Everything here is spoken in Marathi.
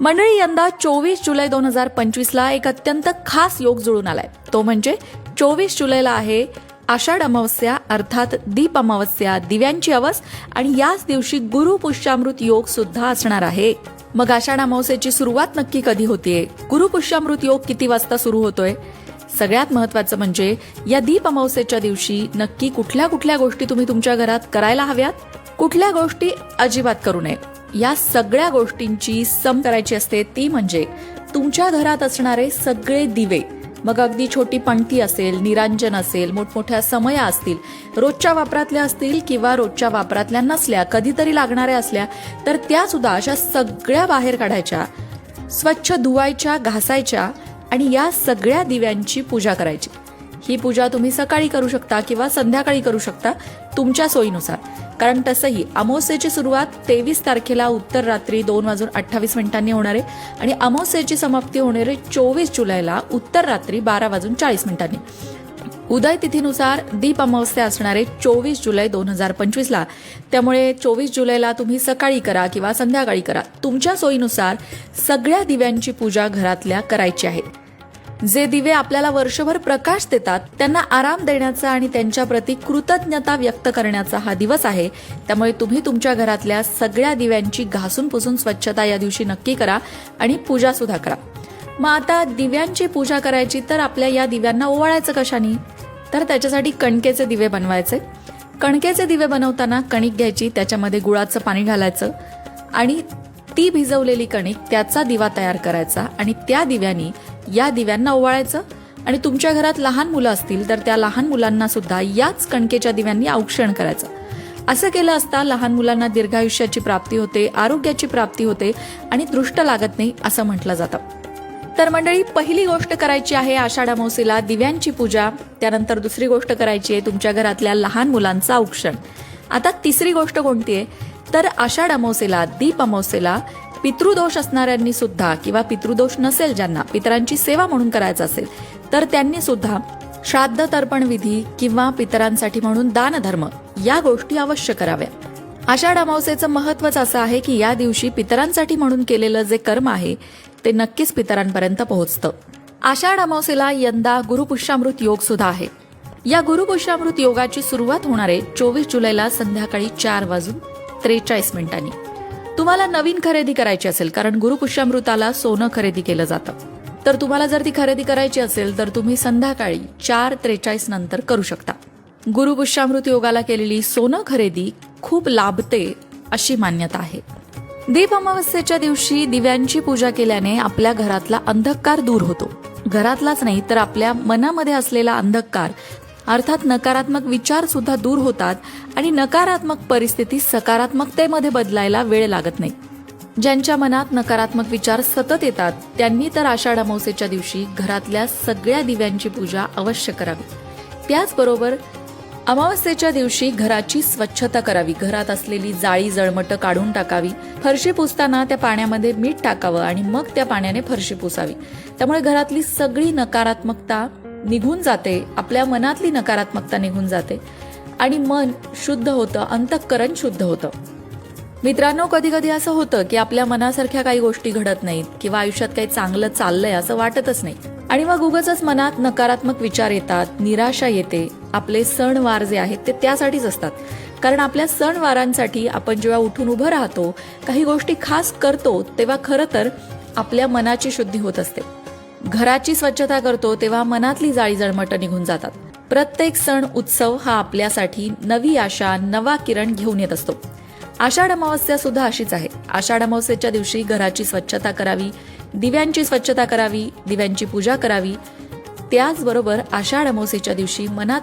मंडळी यंदा चोवीस जुलै दोन हजार पंचवीसला एक अत्यंत खास योग जुळून आलाय. तो म्हणजे चोवीस जुलैला आहे आषाढ अमावस्या अर्थात दीप अमावस्या दिव्यांची अवस आणि याच दिवशी गुरु पुष्यामृत योग सुद्धा असणार आहे. मग आषाढ अमावस्येची सुरुवात नक्की कधी होतीये? गुरु पुष्यामृत योग किती वाजता सुरू होतोय? सगळ्यात महत्वाचं म्हणजे या दीप अमावस्येच्या दिवशी नक्की कुठल्या कुठल्या गोष्टी तुम्ही तुमच्या घरात करायला हव्यात? कुठल्या गोष्टी अजिबात करू नये. या सगळ्या गोष्टींची सम करायची असते ती म्हणजे तुमच्या घरात असणारे सगळे दिवे. मग अगदी छोटी पणती असेल निरांजन असेल मोठमोठ्या समया असतील रोजच्या वापरातल्या असतील किंवा रोजच्या वापरातल्या नसल्या कधीतरी लागणाऱ्या असल्या तर त्या सुद्धा अशा सगळ्या बाहेर काढायच्या स्वच्छ धुवायच्या घासायच्या आणि या सगळ्या दिव्यांची पूजा करायची. ही पूजा तुम्ही सकाळी करू शकता किंवा संध्याकाळी करू शकता तुमच्या सोयीनुसार. कारण तसंही अमावस्येची सुरुवात तेवीस तारखेला उत्तर रात्री दोन वाजून अठ्ठावीस मिनिटांनी होणार आहे आणि अमावस्येची समाप्ती होणार आहे चोवीस जुलैला उत्तर रात्री बारा वाजून चाळीस मिनिटांनी. उदय तिथीनुसार दीप अमावस्या असणारे चोवीस जुलै दोन हजार पंचवीसला. त्यामुळे चोवीस जुलैला तुम्ही सकाळी करा किंवा संध्याकाळी करा. तुमच्या सोयीनुसार सगळ्या दिव्यांची पूजा घरातल्या करायची आहे. जे दिवे आपल्याला वर्षभर प्रकाश देतात त्यांना आराम देण्याचा आणि त्यांच्या प्रती कृतज्ञता व्यक्त करण्याचा हा दिवस आहे. त्यामुळे तुम्ही तुमच्या घरातल्या सगळ्या दिव्यांची घासून पुसून स्वच्छता या दिवशी नक्की करा आणि पूजा सुद्धा करा. मग आता दिव्यांची पूजा करायची तर आपल्या या दिव्यांना ओवाळायचं कशाने? तर त्याच्यासाठी कणकेचे दिवे बनवायचे. कणकेचे दिवे बनवताना कणिक घ्यायची त्याच्यामध्ये गुळाचं पाणी घालायचं आणि ती भिजवलेली कणिक त्याचा दिवा तयार करायचा आणि त्या दिव्यानी या दिव्यांना ओवाळायचं. आणि तुमच्या घरात लहान मुलं असतील तर त्या लहान मुलांना सुद्धा याच कणकेच्या दिव्यांनी औक्षण करायचं. असं केलं असता लहान मुलांना दीर्घायुष्याची प्राप्ती होते आरोग्याची प्राप्ती होते आणि दृष्ट लागत नाही असं म्हटलं जातं. तर मंडळी पहिली गोष्ट करायची आहे आषाढ अमावस्येला दिव्यांची पूजा. त्यानंतर दुसरी गोष्ट करायची आहे तुमच्या घरातल्या लहान मुलांचं औक्षण. आता तिसरी गोष्ट कोणती आहे? तर आषाढ अमावसेला दीप अमावसेला पितृदोष असणाऱ्यांनी सुद्धा किंवा पितृदोष नसेल ज्यांना पितरांची सेवा म्हणून करायचं असेल तर त्यांनी सुद्धा श्राद्ध तर्पण विधी किंवा पितरांसाठी म्हणून दानधर्म या गोष्टी अवश्य कराव्या. आषाढ अमावस्येचं महत्वच असं आहे की या दिवशी पितरांसाठी म्हणून केलेलं जे कर्म आहे ते नक्कीच पितरांपर्यंत पोहोचतं. आषाढ अमावस्येला यंदा गुरुपुष्यामृत योग सुद्धा आहे. या गुरुपुष्यामृत योगाची सुरुवात होणार आहे चोवीस जुलैला संध्याकाळी चार वाजून त्रेचाळीस मिनिटांनी. तुम्हाला नवीन खरेदी करायची असेल कारण गुरुपुष्यामृताला सोनं खरेदी केलं जातं. तर तुम्हाला जर ती खरेदी करायची असेल तर तुम्ही संध्याकाळी चार त्रेचाळीस नंतर करू शकता. गुरुपुष्यामृत योगाला केलेली सोनं खरेदी खूप लाभते अशी मान्यता आहे. दीप अमावस्येच्या दिवशी दिव्यांची पूजा केल्याने आपल्या घरातला अंधकार दूर होतो. घरातलाच नाही तर आपल्या मनामध्ये असलेला अंधकार अर्थात नकारात्मक विचार सुद्धा दूर होतात आणि नकारात्मक परिस्थिती सकारात्मकतेमध्ये बदलायला वेळ लागत नाही. ज्यांच्या मनात नकारात्मक विचार सतत येतात त्यांनी तर आषाढ अमावस्येच्या दिवशी घरातल्या सगळ्या दिव्यांची पूजा अवश्य करावी. त्याचबरोबर अमावस्येच्या दिवशी घराची स्वच्छता करावी. घरात असलेली जाळी जळमटं काढून टाकावी. फरशी पुसताना त्या पाण्यामध्ये मीठ टाकावं आणि मग त्या पाण्याने फरशी पुसावी. त्यामुळे घरातली सगळी नकारात्मकता निघून जाते आपल्या मनातली नकारात्मकता निघून जाते आणि मन शुद्ध होतं अंतःकरण शुद्ध होतं. मित्रांनो कधी कधी असं होतं की आपल्या मनासारख्या काही गोष्टी घडत नाहीत किंवा आयुष्यात काही चांगलं चाललंय असं वाटतच नाही. आणि मग उगाच मनात नकारात्मक विचार येतात निराशा येते आपले सणवार जे आहेत ते त्यासाठीच असतात. कारण आपल्या सणवारांसाठी आपण जेव्हा उठून उभं राहतो काही गोष्टी खास करतो तेव्हा खरं तर आपल्या मनाची शुद्धी होत असते. घराची स्वच्छता करतो तेव्हा मनातली जाळी जळमट निघून जातात. प्रत्येक सण उत्सव हा आपल्यासाठी नवी आशा नवा किरण घेऊन येत असतो. आषाढ अमावस्या सुद्धा अशीच आहे. आषाढ अमावस्येच्या दिवशी घराची स्वच्छता करावी दिव्यांची स्वच्छता करावी दिव्यांची पूजा करावी. त्याचबरोबर आषाढ अमावस्येच्या दिवशी मनात